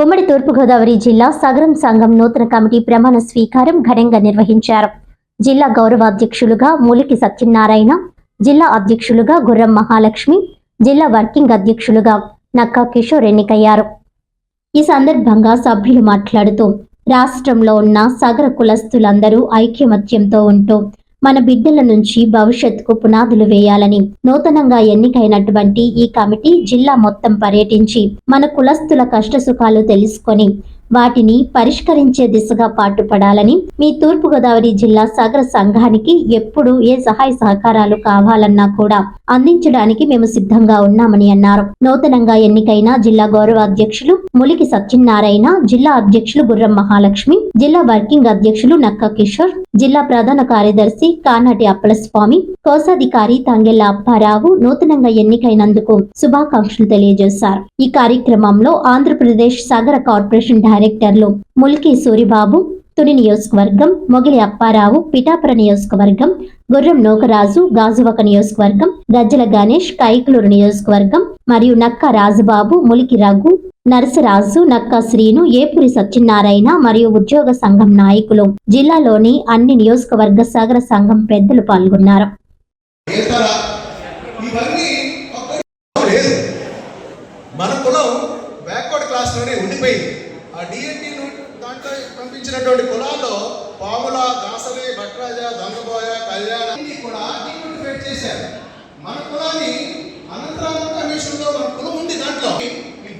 ఉమ్మడి తూర్పుగోదావరి జిల్లా సగరం సంఘం నూతన కమిటీ ప్రమాణ స్వీకారం ఘనంగా నిర్వహించారు. జిల్లా గౌరవాధ్యక్షులుగా మూలికి సత్యనారాయణ జిల్లా అధ్యక్షులుగా గుర్రం మహాలక్ష్మి జిల్లా వర్కింగ్ అధ్యక్షులుగా నక్కా కిషోర్ ఎన్నికయ్యారు. ఈ సందర్భంగా సభ్యులు మాట్లాడుతూ రాష్ట్రంలో ఉన్న సగర కులస్తులందరూ ఐక్యమత్యంతో ఉంటూ మన బిడ్డల నుంచి భవిష్యత్తుకు పునాదులు వేయాలని నూతనంగా ఎన్నికైనటువంటి ఈ కమిటీ జిల్లా మొత్తం పర్యటించి మన కులస్తుల కష్టసుఖాలు తెలుసుకొని వాటిని పరిష్కరించే దిశగా పాటుపడాలని మీ తూర్పుగోదావరి జిల్లా సగర సంఘానికి ఎప్పుడు ఏ సహాయ సహకారాలు కావాలన్నా కూడా అందించడానికి మేము సిద్ధంగా ఉన్నామని అన్నారు. నూతనంగా ఎన్నికైన జిల్లా గౌరవ అధ్యక్షులు ములికి సత్యనారాయణ జిల్లా అధ్యక్షులు గుర్రం మహాలక్ష్మి జిల్లా వర్కింగ్ అధ్యక్షులు నక్క కిషోర్ జిల్లా ప్రధాన కార్యదర్శి కానాటి అప్పలస్వామి కోశాధికారి తంగెల్ల అప్పారావు నూతనంగా ఎన్నికైనందుకు శుభాకాంక్షలు తెలియజేశారు. ఈ కార్యక్రమంలో ఆంధ్రప్రదేశ్ సగర కార్పొరేషన్ డైరెక్టర్లు ముల్కి సూరిబాబు తుని నియోజకవర్గం మొగిలి అప్పారావు పిఠాపుర నియోజకవర్గం గుర్రం నోకరాజు గాజువక నియోజకవర్గం గజ్జల గణేష్ కైకలూరు నియోజకవర్గం మరియు నక్క రాజుబాబు ములికి రఘు నరసరాజు నక్క శ్రీను ఏపురి సత్యనారాయణ మరియు ఉద్యోగ సంఘం నాయకులు. జిల్లాలోని అన్ని నియోజకవర్గ సగర సంఘం పెద్దలు పాల్గొన్నారు. డిఎన్టీ దాంట్లో పంపించినటువంటి కులాల్లో పాముల దాసరి భట్రాజ దొంగబోయ కళ్యాణ అన్ని కూడా డినోటిఫైడ్ చేశారు. మన కులాన్ని అనంతరామ కమిషన్లో మన కులం ఉంది దాంట్లో. ఈ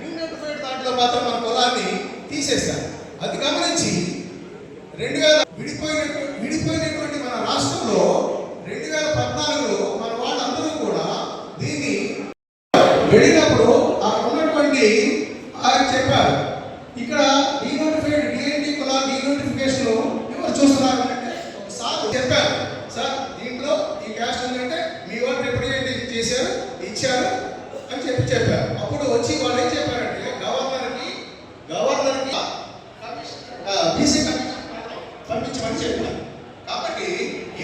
డినోటిఫైడ్ దాంట్లో మాత్రం మన కులాన్ని తీసేశారు. అది గమనించి రెండు వేల విడిపోయినటువంటి విడిపోయినటువంటి మన రాష్ట్రంలో రెండు వేల పద్నాలుగులో మన వాళ్ళందరూ కూడా దీన్ని వెళ్ళినప్పుడు అక్కడ ఉన్నటువంటి ఆయన చెప్పారు. ఇక్కడ డీనోటిఫైడ్ డిఐటి కులా డీనోటిఫికేషన్ ఎవరు చూస్తున్నారు అంటే ఒకసారి చెప్పారు. సార్ దీంట్లో ఈ క్యాస్ట్ ఉందంటే మీ వాళ్ళు రిప్రజెంటేషన్ చేశారు ఇచ్చారు అని చెప్పి చెప్పారు. అప్పుడు వచ్చి వాళ్ళు ఏం చెప్పారంటే గవర్నర్కి గవర్నర్కి బీసీ కమిషన్ పంపించమని చెప్పారు. కాబట్టి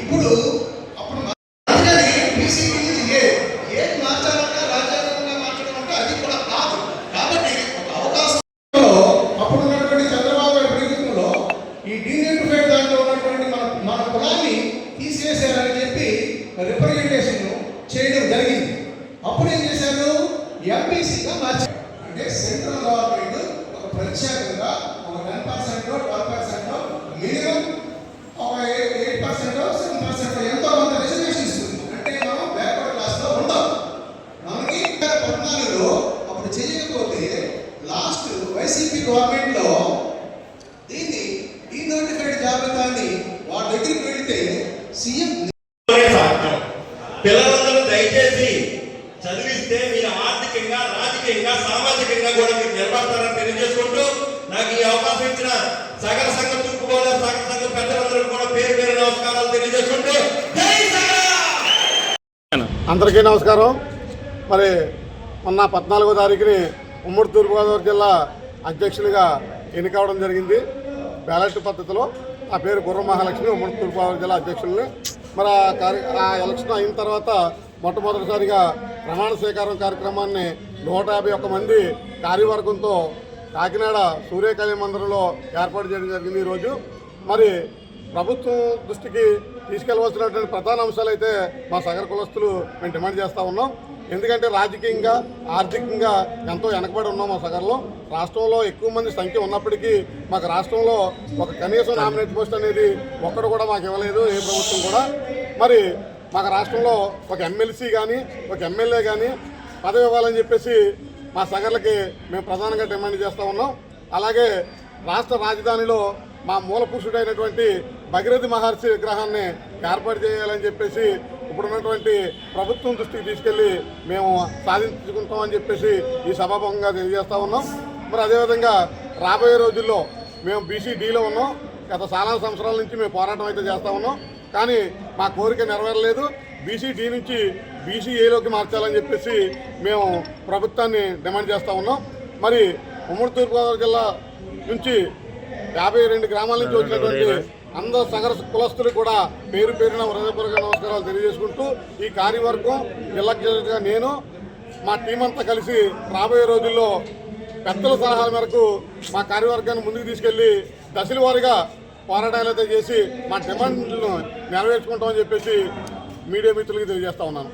ఇప్పుడు అప్పుడు మ- అందుకని బీసీ నుంచి ఏ ఏది మార్చాలన్నా రాజ్యాంగంగా మార్చడం అంటే అది కూడా కాదు కాబట్టి ఒక అవకాశంలో అప్పుడు ఉన్నటువంటి చంద్రబాబు గారి ప్రభుత్వంలో ఈ డీనోటిఫైడ్ దాంట్లో ఉన్నటువంటి మన మన కులాన్ని తీసేసారని చెప్పి రిప్రజెంటేషన్ చేయడం జరిగింది అప్పుడు ఏం చేశారు ఎంపీసీగా మార్చారు అంటే సెంట్రల్ గవర్నమెంట్ ఒక ప్రత్యేకంగా ఒక ten percent twelve percent minimum ఒక ఎయిట్ పర్సెంట్ సెవెన్ పర్సెంట్ ఎంతో కొంత రిజర్వేషన్ ఇస్తుంది అంటే మనం బ్యాక్వర్డ్ క్లాస్లో ఉంటాం మనకి రెండు వేల పద్నాలుగులో అప్పుడు చేయకపోతే లాస్ట్ వైసీపీ గవర్నమెంట్లో దీన్ని డీనోటిఫైడ్ జాబితాని వాళ్ళ దగ్గరికి వెళితే సీఎం సాధ్యం. పిల్లలందరూ దయచేసి చదివిస్తే మీరు ఆర్థికంగా రాజకీయంగా సామాజికంగా కూడా మీరు నిలబడతారని తెలియజేసుకుంటూ నాకు ఈ అవకాశం ఇచ్చిన సగర సంఘ తూర్పుగోదావరి సగర సంఘ పెద్దలందరూ కూడా పేరు పేరు నమస్కారాలు తెలియజేసుకుంటూ అందరికీ నమస్కారం. మరి మొన్న పద్నాలుగో తారీఖుని ఉమ్మడి తూర్పుగోదావరి జిల్లా అధ్యక్షులుగా ఎన్నికవడం జరిగింది. బ్యాలెట్ పద్ధతిలో ఆ పేరు గుర్ర మహాలక్ష్మి ఉమ్మడి తూర్పుగోదావరి జిల్లా అధ్యక్షుల్ని. మరి ఆ కార్య ఆ ఎలక్షన్ అయిన తర్వాత మొట్టమొదటిసారిగా ప్రమాణ స్వీకారం కార్యక్రమాన్ని నూట యాభై ఒక్క మంది కార్యవర్గంతో కాకినాడ సూర్యకాళి మందిరంలో ఏర్పాటు చేయడం జరిగింది ఈరోజు. మరి ప్రభుత్వం దృష్టికి తీసుకెళ్ళవలసినటువంటి ప్రధాన అంశాలు అయితే మా సగర కులస్తులు మేము డిమాండ్ చేస్తూ ఉన్నాం. ఎందుకంటే రాజకీయంగా ఆర్థికంగా ఎంతో వెనకబడి ఉన్నాం మా సగర్లో రాష్ట్రంలో ఎక్కువ మంది సంఖ్య ఉన్నప్పటికీ మాకు రాష్ట్రంలో ఒక కనీసం నామినేట్ పోస్ట్ అనేది ఒక్కడు కూడా మాకు ఇవ్వలేదు ఏ ప్రభుత్వం కూడా. మరి మాకు రాష్ట్రంలో ఒక ఎమ్మెల్సీ కానీ ఒక ఎమ్మెల్యే కానీ పదవి ఇవ్వాలని చెప్పేసి మా సగర్లకి మేము ప్రధానంగా డిమాండ్ చేస్తూ ఉన్నాం. అలాగే రాష్ట్ర రాజధానిలో మా మూల పురుషుడైనటువంటి భగీరథి మహర్షి విగ్రహాన్ని ఏర్పాటు చేయాలని చెప్పేసి ఇప్పుడున్నటువంటి ప్రభుత్వం దృష్టికి తీసుకెళ్ళి మేము సాధించుకుంటామని చెప్పేసి ఈ సభాభంగా తెలియజేస్తా ఉన్నాం. మరి అదేవిధంగా రాబోయే రోజుల్లో మేము బీసీడీలో ఉన్నాం. గత చాలా సంవత్సరాల నుంచి మేము పోరాటం అయితే చేస్తూ ఉన్నాం. కానీ మా కోరిక నెరవేరలేదు. బీసీడీ నుంచి బీసీఏలోకి మార్చాలని చెప్పేసి మేము ప్రభుత్వాన్ని డిమాండ్ చేస్తూ ఉన్నాం. మరి ఉమ్మడి తూర్పుగోదావరి జిల్లా నుంచి యాభై రెండు గ్రామాల నుంచి వచ్చినటువంటి అందరు సగర కులస్తులు కూడా పేరు పేరున హృదయపూర్వక నమస్కారాలు తెలియజేసుకుంటూ ఈ కార్యవర్గం నిర్లక్ష్యంగా నేను మా టీం అంతా కలిసి రాబోయే రోజుల్లో పెద్దల సలహాల మేరకు మా కార్యవర్గాన్ని ముందుకు తీసుకెళ్ళి దశల వారీగా పోరాటాలు అయితే చేసి మా డిమాండ్లను నెరవేర్చుకుంటామని చెప్పేసి మీడియా మిత్రులకి తెలియజేస్తా ఉన్నాను.